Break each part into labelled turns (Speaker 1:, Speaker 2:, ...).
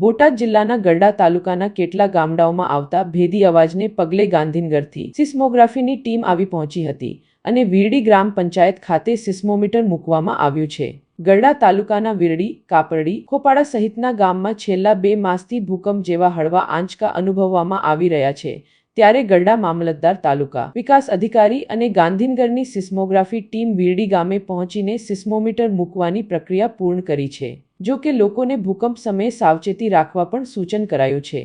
Speaker 1: બોટાદ જિલ્લાના ગરડા તાલુકાના કેટલા ગામડાઓમાં આવતા ભેદી અવાજને પગલે ગાંધીનગરથી સિસ્મોગ્રાફીની ટીમ આવી પહોંચી હતી અને વીરડી ગ્રામ પંચાયત ખાતે સિસ્મોમીટર મૂકવામાં આવ્યું છે. ગરડા તાલુકાના વીરડી, કાપરડી, ખોપાડા સહિતના ગામમાં છેલ્લા બે માસથી ભૂકંપ જેવા હળવા આંચકા અનુભવવામાં આવી રહ્યા છે. ત્યારે ગરડા મામલતદાર તાલુકા વિકાસ અધિકારી અને ગાંધીનગરની સિસ્મોગ્રાફી ટીમ વીરડી ગામે પહોંચીને સિસ્મોમીટર મૂકવાની પ્રક્રિયા પૂર્ણ કરી છે. જો કે લોકોને ભૂકંપ સમયે સાવચેતી રાખવા પણ સૂચન કરાયું છે.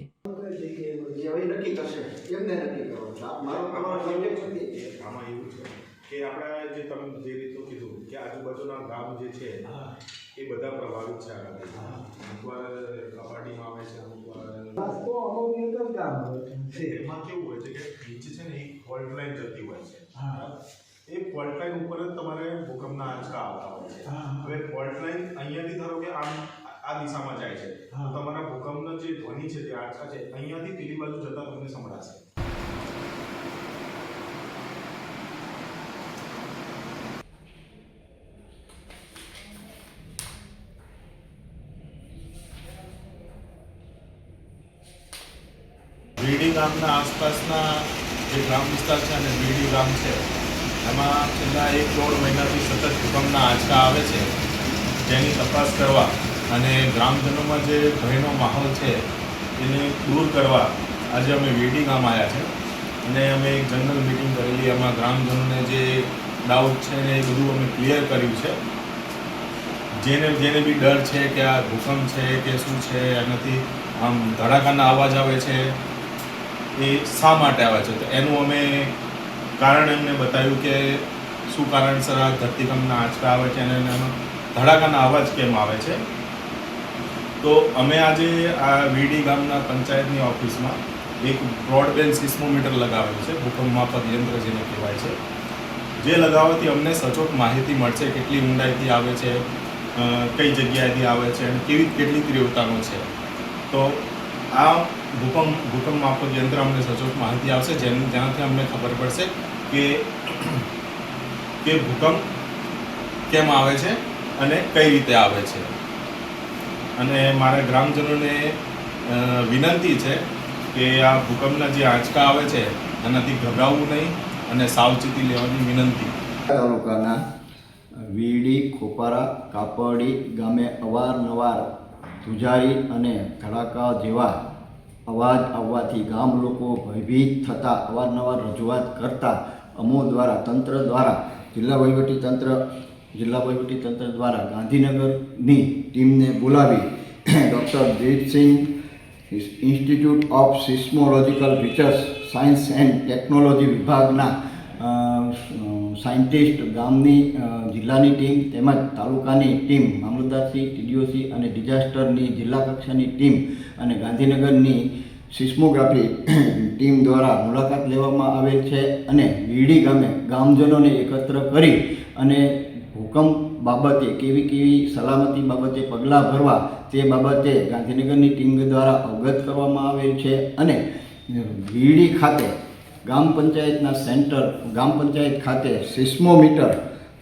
Speaker 2: આજુબાજુના ગામ જે છે એ બધા પ્રભાવિત છે અમુક વાર કપાટીમાં આવે છે અમુક વાર
Speaker 3: તો અમુક એક જ ગામ
Speaker 2: એમાં કેવું હોય છે કે નીચે છે ને એક ફોલ્ટ લાઈન જતી હોય છે. એ ફોલ્ટ લાઈન ઉપર જ તમારે ભૂકંપના આંચકા આવતા હોય છે
Speaker 3: હા.
Speaker 2: હવે ફોલ્ટ લાઈન અહીંયાથી ધારો કે આમ આ દિશામાં જાય છે તો
Speaker 3: હા.
Speaker 2: તમારા ભૂકંપનો જે ધ્વનિ છે, જે આંચકા છે, અહીંયાથી પેલી બાજુ જતા તમને સંભળાશે. બીડી ગામના આસપાસના જે ગ્રામ વિસ્તાર છે અને વીડી ગામ છે, એમાં છેલ્લા એક દોઢ મહિનાથી સતત ભૂકંપના આંચકા આવે છે. જેની તપાસ કરવા અને ગ્રામજનોમાં જે ભયનો માહોલ છે, એને દૂર કરવા આજે અમે વીડી ગામ આવ્યા છે. અને અમે એક જનરલ મિટિંગ કરેલી, એમાં ગ્રામજનોને જે ડાઉટ છે ને એ બધું અમે ક્લિયર કર્યું છે. જેને જેને બી ડર છે કે આ ભૂકંપ છે કે શું છે, એનાથી આમ ધડાકાના અવાજ આવે છે, એ શા માટે આવે છે? તો એનું અમે કારણ એમને બતાવ્યું કે શું કારણસર આ ધરતીકંપના આંચકા આવે છે અને એનો ધડાકાના અવાજ કેમ આવે છે? તો અમે આજે આ વીડી ગામના પંચાયતની ઓફિસમાં એક બ્રોડબેન્ડ સિસ્મોમીટર લગાવ્યું છે, ભૂકંપ માપક યંત્ર જેને કહેવાય છે. જે લગાવવાથી અમને સચોટ માહિતી મળશે કેટલી ઊંડાઈથી આવે છે કઈ જગ્યાએથી આવે છે અને કેવી કેટલી તીવ્રતાનો છે. તો આ ભૂકંપ ભૂકંપ માપક યંત્ર અમને સચોટ માહિતી આવશે જેમ જેનાથી અમને ખબર પડશે કે કે ભૂકંપ કેમ આવે છે અને કઈ રીતે આવે છે. અને મારા ગ્રામજનોને વિનંતી છે કે આ ભૂકંપના જે આંચકા આવે છે, એનાથી ગભરાવવું નહીં અને સાવચેતી લેવાની વિનંતી.
Speaker 4: તાલુકાના વીડી, ખોપારા કાપડી ગામે અવારનવાર ધુજારી અને ધડાકા જેવા અવાજ આવવાથી ગામ લોકો ભયભીત થતા, અવારનવાર રજૂઆત કરતા અમો દ્વારા, તંત્ર દ્વારા, જિલ્લા વહીવટી તંત્ર જિલ્લા તંત્ર દ્વારા ગાંધીનગરની ટીમને બોલાવી doctor Deepsinh institute of seismological research science and technology વિભાગના સાયન્ટિસ્ટ ગામની જિલ્લાની ટીમ તેમજ તાલુકાની ટીમ મામલતદારશ્રી ટીડીઓસી અને ડિઝાસ્ટરની જિલ્લા કક્ષાની ટીમ અને ગાંધીનગરની સિસ્મોગ્રાફી ટીમ દ્વારા મુલાકાત લેવામાં આવેલ છે અને વીડી ગામે ગામજનોને એકત્ર કરી અને ભૂકંપ બાબતે, કેવી કેવી સલામતી બાબતે પગલાં ભરવા તે બાબતે ગાંધીનગરની ટીમ દ્વારા અવગત કરવામાં આવેલ છે અને વીડી ખાતે ગ્રામ પંચાયતના સેન્ટર, ગ્રામ પંચાયત ખાતે સિસ્મોમીટર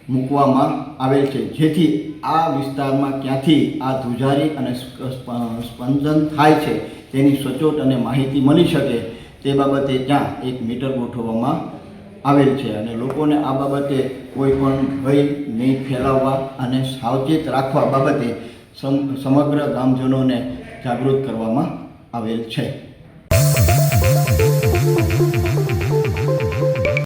Speaker 4: મૂકવામાં આવેલ છે. જેથી આ વિસ્તારમાં ક્યાંથી આ ધુજારી અને સ્પ- સ્પ- સ્પંદન થાય છે તેની સચોટ અને માહિતી મળી શકે તે બાબતે ત્યાં એક મીટર ગોઠવવામાં આવેલ છે અને લોકોને આ બાબતે કોઈ પણ ભય નહીં ફેલાવવા અને સાવચેત રાખવા બાબતે સમગ્ર ગામજનોને જાગૃત કરવામાં આવેલ છે.